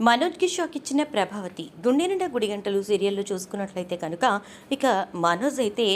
మనోజ్కి shock ఇచ్చిన ప్రభావతి గుండె నిండా గుడి గంటలు సీరియల్లో చూసుకున్నట్లయితే కనుక ఇక మనోజ్ అయితే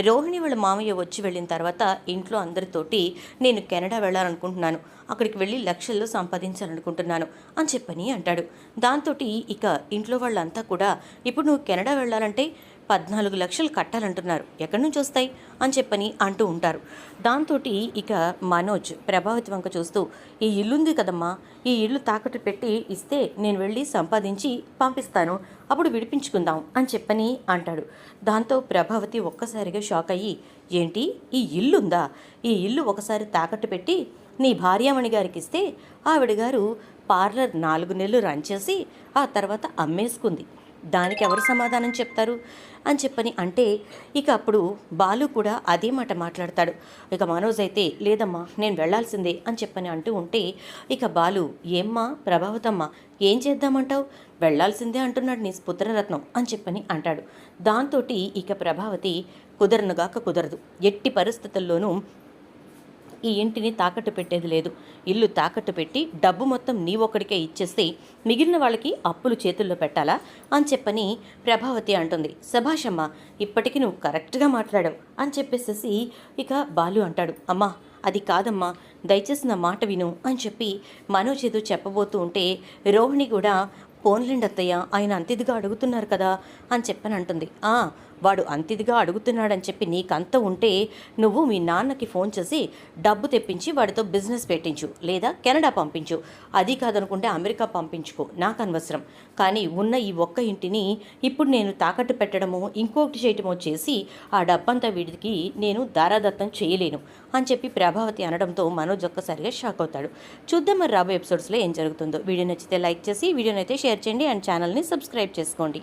రోహిణి వాళ్ళ మామయ్య వచ్చి వెళ్ళిన తర్వాత ఇంట్లో అందరితోటి నేను కెనడా వెళ్ళాలనుకుంటున్నాను. అక్కడికి వెళ్ళి లక్షల్లో సంపాదించాలనుకుంటున్నాను అని చెప్పని అంటాడు. దాంతో ఇక ఇంట్లో వాళ్ళంతా కూడా ఇప్పుడు నువ్వు కెనడా వెళ్ళాలంటే పద్నాలుగు లక్షలు కట్టాలంటున్నారు. ఎక్కడి నుంచి వస్తాయి? అని చెప్పని అంటూ ఉంటారు. దాంతో ఇక మనోజ్ ప్రభావతి వంక చూస్తూ ఈ ఇల్లుంది కదమ్మా ఈ ఇల్లు తాకట్టు పెట్టి ఇస్తే నేను వెళ్ళి సంపాదించి పంపిస్తాను. అప్పుడు విడిపించుకుందాం అని చెప్పని అంటాడు. దాంతో ప్రభావతి ఒక్కసారిగా షాక్ అయ్యి ఏంటి? ఈ ఇల్లుందా? ఈ ఇల్లు ఒకసారి తాకట్టు పెట్టి నీ భార్యామణి గారికి ఇస్తే ఆవిడ గారు పార్లర్ నాలుగు నెలలు రన్ చేసి ఆ తర్వాత అమ్మేసుకుంది. దానికి ఎవరు సమాధానం చెప్తారు అని చెప్పని అంటే ఇక అప్పుడు బాలు కూడా అదే మాట మాట్లాడతాడు. ఇక మనోజ్ అయితే లేదమ్మా నేను వెళ్ళాల్సిందే అని చెప్పని అంటూ ఉంటే ఇక బాలు ఏమ్మా ప్రభావతమ్మ ఏం చేద్దామంటావు? వెళ్ళాల్సిందే అంటున్నాడు నీ పుత్రరత్నం అని చెప్పని అంటాడు. దాంతో ఇక ప్రభావతి కుదరనుగాక కుదరదు. ఎట్టి పరిస్థితుల్లోనూ ఈ ఇంటిని తాకట్టు పెట్టేది లేదు. ఇల్లు తాకట్టు పెట్టి డబ్బు మొత్తం నీ ఒక్కడికే ఇచ్చేస్తే మిగిలిన వాళ్ళకి అప్పులు చేతుల్లో పెట్టాలా అని చెప్పని ప్రభావతి అంటుంది. సభాషమ్మ ఇప్పటికీ నువ్వు కరెక్ట్గా మాట్లాడావు అని చెప్పేసేసి ఇక బాలు అంటాడు. అమ్మా అది కాదమ్మా దయచేసి నా మాట విను అని చెప్పి మనోజ్ ఏదో చెప్పబోతూ ఉంటే రోహిణి కూడా పోన్లేండి అత్తయ్య ఆయన అంతిదిగా అడుగుతున్నారు కదా అని చెప్పని అంటుంది "ఆ, వాడు అంతిదిగా అడుగుతున్నాడని చెప్పి నీకంత ఉంటే నువ్వు మీ నాన్నకి ఫోన్ చేసి డబ్బు తెప్పించి వాడితో బిజినెస్ పెట్టించు లేదా కెనడా పంపించు. అది కాదనుకుంటే అమెరికా పంపించుకో నాకు అనవసరం. కానీ ఉన్న ఈ ఒక్క ఇంటిని ఇప్పుడు నేను తాకట్టు పెట్టడమో ఇంకొకటి చేయటమో చేసి ఆ డబ్బంతా వీడికి నేను దారాదత్తం చేయలేను అని చెప్పి ప్రభావతి అనడంతో మనోజ్ ఒక్కసారిగా షాక్ అవుతాడు. చూద్దాం మరి రాబోయే ఎపిసోడ్స్లో ఏం జరుగుతుందో. వీడియో నచ్చితే లైక్ చేసి వీడియోనైతే షేర్ షేర్ చేయండి అండ్ ఛానల్ని సబ్స్క్రైబ్ చేసుకోండి.